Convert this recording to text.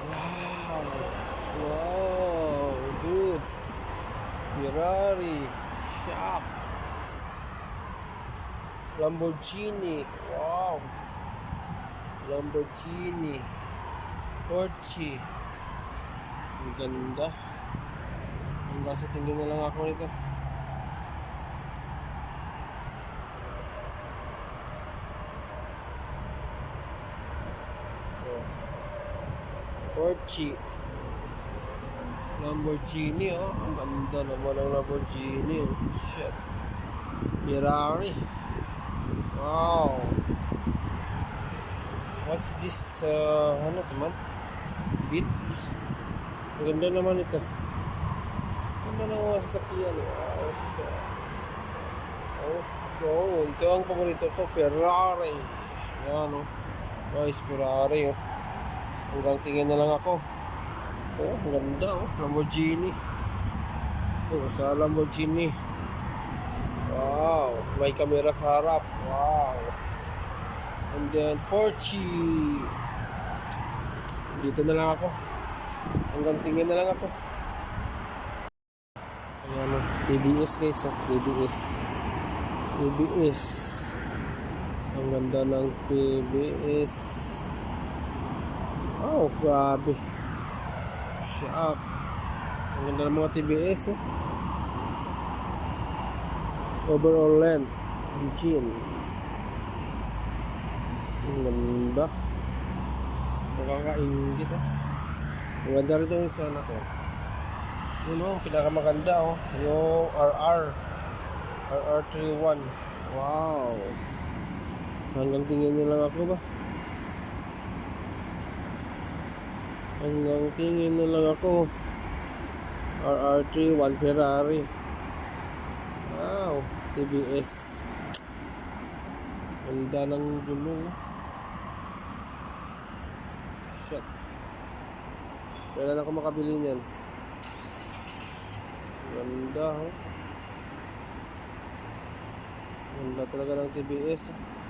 Wow! Wow! Dudes! Ferrari! Shock! Lamborghini! Wow! Lamborghini! Porsche! Ang ganda! Hanggang sa tingin na lang ako nito. Porsche. Lamborghini, oh. Ang ganda naman ng Lamborghini. oh. Shit. Ferrari. Wow. What's this, uh, ano to man? Beat. Ang ganda naman ito. Ang ganda ng mga sasakyan. Wow, shit. Oh, oh, ito ang paborito ko, Ferrari. Yan, oh. Nice Ferrari, oh. Hanggang tingin na lang ako. Oh, ganda, oh. Lamborghini. Oh, sa Lamborghini. Wow. May camera sa harap. Wow. And then, Porsche. Dito na lang ako. Hanggang tingin na lang ako. Ayan, oh. TBS guys, oh. TBS. TBS. Ang ganda ng TBS. Oh, grabe. Shock. Ang ganda ng mga TBS, oh. Overall length. Engine. Ang ganda. Nakakaingit, oh. Ang ganda rito yung isa na to. Yun, oh. Pinakamaganda, oh. Yung RR. RR31. Wow. So hanggang tingin lang ako ba? Hanggang tingin na lang ako. RR3 1 Ferrari. Wow, TBS. Ganda ng gulong. Shit. Kailan ako makabili niyan? Ganda, oh. Ganda talaga ng TBS. oh.